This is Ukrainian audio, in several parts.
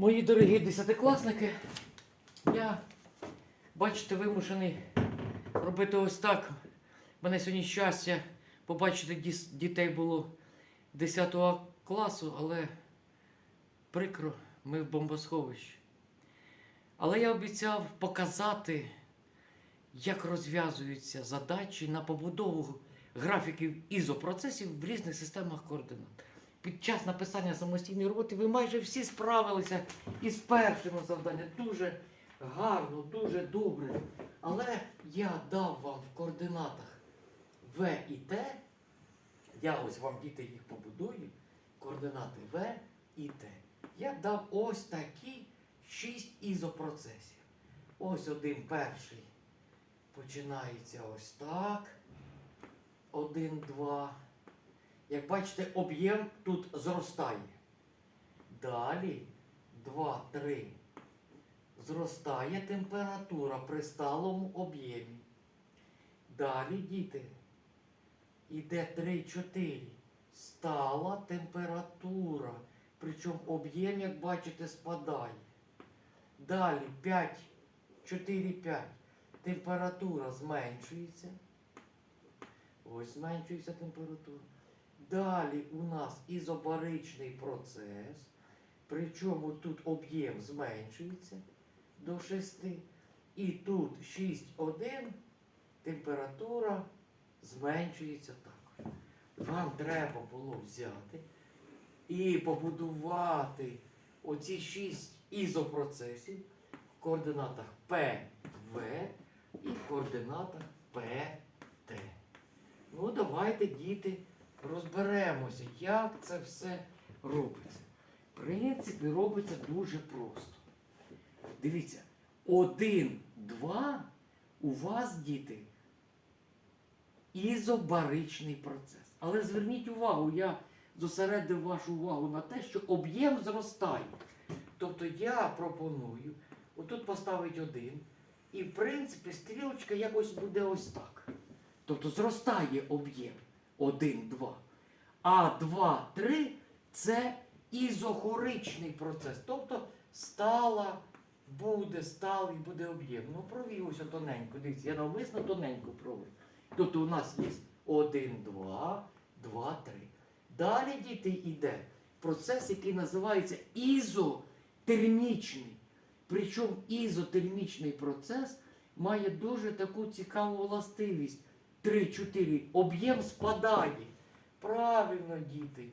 Мої дорогі десятикласники, я, бачите, вимушений робити ось так. Мене сьогодні щастя побачити дітей було 10 класу, але прикро, ми в бомбосховищі. Але я обіцяв показати, як розв'язуються задачі на побудову графіків ізопроцесів в різних системах координат. Під час написання самостійної роботи ви майже всі справилися із першим завданням. Дуже гарно, дуже добре. Але я дав вам в координатах В і Т. Я ось вам діти їх побудую. Координати В і Т. Я дав ось такі шість ізопроцесів. Ось один перший. Починається ось так. Один, два. Як бачите, об'єм тут зростає. Далі 2, 3. Зростає температура при сталому об'ємі. Далі, діти, іде 3, 4. Стала температура. Причому об'єм, як бачите, спадає. Далі 5, 4, 5. Температура зменшується. Ось зменшується температура. Далі у нас ізобаричний процес, причому тут об'єм зменшується до 6. І тут 6,1 температура зменшується також. Вам треба було взяти і побудувати оці 6 ізопроцесів в координатах V і в координатах T. Ну, давайте, діти, розберемося, як це все робиться. В принципі, робиться дуже просто. Дивіться, один, два у вас, діти, ізобаричний процес. Але зверніть увагу, я зосередив вашу увагу на те, що об'єм зростає. Тобто я пропоную отут поставити один, і в принципі стрілочка якось буде ось так. Тобто зростає об'єм 1, 2. А 2, 3 це ізохоричний процес. Тобто стала буде, сталий буде об'єм. Ну, провів ось тоненько. Дивіться, я навмисно тоненько провів. Тобто у нас є 1, 2, 2, 3. Далі, діти, йде процес, який називається ізотермічний. Причому ізотермічний процес має дуже таку цікаву властивість. 3-4. Об'єм спадає. Правильно, діти.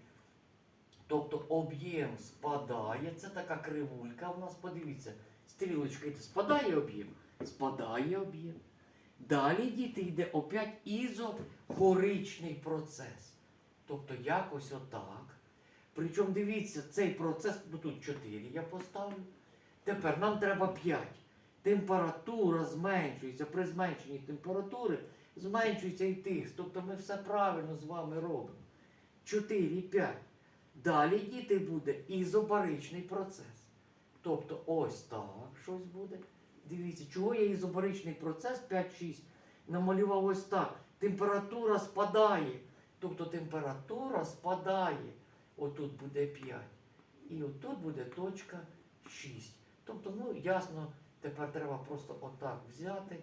Тобто об'єм спадає. Це така кривулька у нас, подивіться. Стрілочка йде. Спадає об'єм. Спадає об'єм. Далі, діти, йде опять ізохоричний процес. Тобто якось отак. Причому дивіться, цей процес, ну тут 4 я поставлю. Тепер нам треба 5. Температура зменшується. При зменшенні температури зменшується і тиск. Тобто ми все правильно з вами робимо. 4, 5. Далі, діти, буде ізобаричний процес. Тобто ось так щось буде. Дивіться, чого я ізобаричний процес 5-6 намалював ось так. Температура спадає. Тобто температура спадає. Отут буде 5. І отут буде точка 6. Тобто, ну, ясно, тепер треба просто отак взяти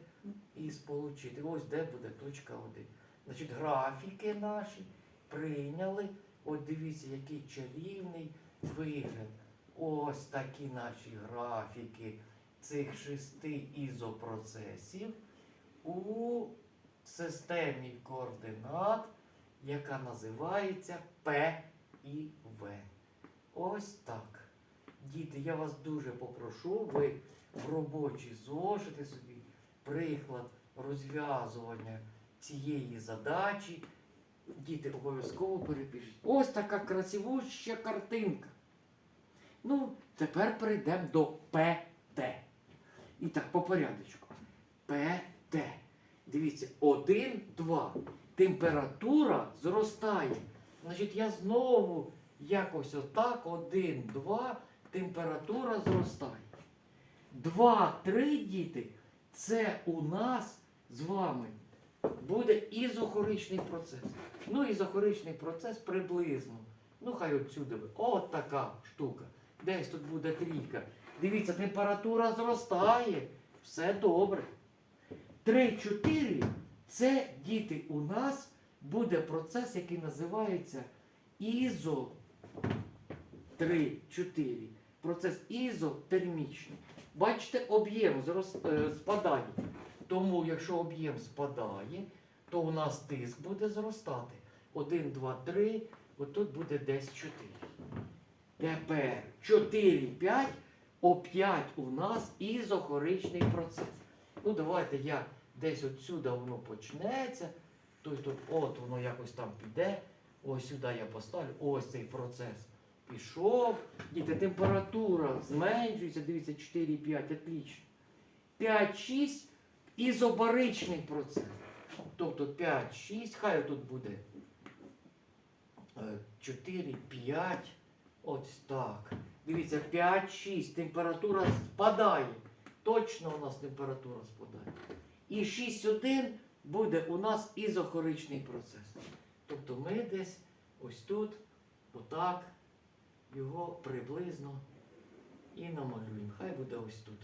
і сполучити. Ось де буде точка 1. Значить, графіки наші прийняли. От дивіться, який чарівний вигляд. Ось такі наші графіки цих шести ізопроцесів у системі координат, яка називається П і В. Ось так. Діти, я вас дуже попрошу, ви в робочі зошити собі приклад розв'язування цієї задачі. Діти обов'язково перепишіть. Ось така красивуща картинка. Ну, тепер перейдемо до ПТ. І так, по порядочку. ПТ. Дивіться, 1, 2. Температура зростає. Значить, я знову якось отак, 1, 2, температура зростає. 2, 3, діти, це у нас з вами буде ізохоричний процес. Ну, ізохоричний процес приблизно. Ну, хай отсюди. От така штука. Десь тут буде трійка. Дивіться, температура зростає. Все добре. 3-4 це діти у нас буде процес, який називається ізо 3-4. Процес ізотермічний. Бачите, об'єм е, спадає. Тому, якщо об'єм спадає, то у нас тиск буде зростати. 1, 2, 3, отут буде десь 4. Тепер 4, 5, о 5 у нас ізохоричний процес. Ну, давайте я десь отсюди воно почнеться. Тобто, от воно якось там піде. Ось сюди я поставлю. Ось цей процес пішов. Діти, температура зменшується. Дивіться, 4-5, отлично. 5-6 ізобаричний процес. Тобто 5-6, хай тут буде 4-5. Ось так. Дивіться, 5-6. Температура спадає. Точно у нас температура спадає. І 6-1 буде у нас ізохоричний процес. Тобто ми десь ось тут, отак, його приблизно і намалюємо. Хай буде ось тут.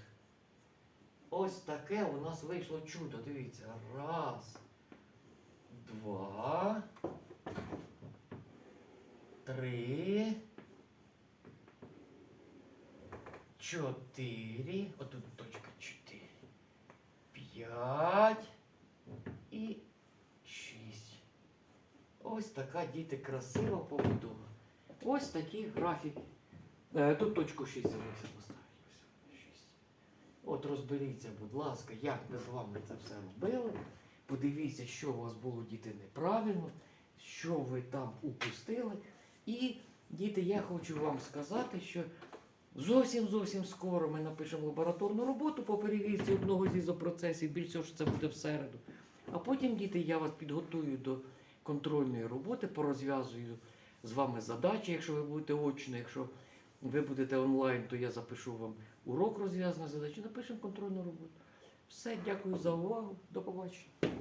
Ось таке у нас вийшло чудо. Дивіться. Раз, два, три, чотири. Отут точка чотири. П'ять і шість. Ось така діти красива побудова. Ось такі графіки. Е, Тут точку 6 забувся поставити. От розберіться, будь ласка, як ми з вами це все робили. Подивіться, що у вас було діти неправильно, що ви там упустили. І, діти, я хочу вам сказати, що зовсім зовсім скоро ми напишемо лабораторну роботу по перевірці одного з ізопроцесів, більш всього, що це буде в середу. А потім, діти, я вас підготую до контрольної роботи, порозв'язую з вами задачі, якщо ви будете очно, якщо ви будете онлайн, то я запишу вам урок розв'язаної задачі, напишемо контрольну роботу. Все, дякую за увагу. До побачення.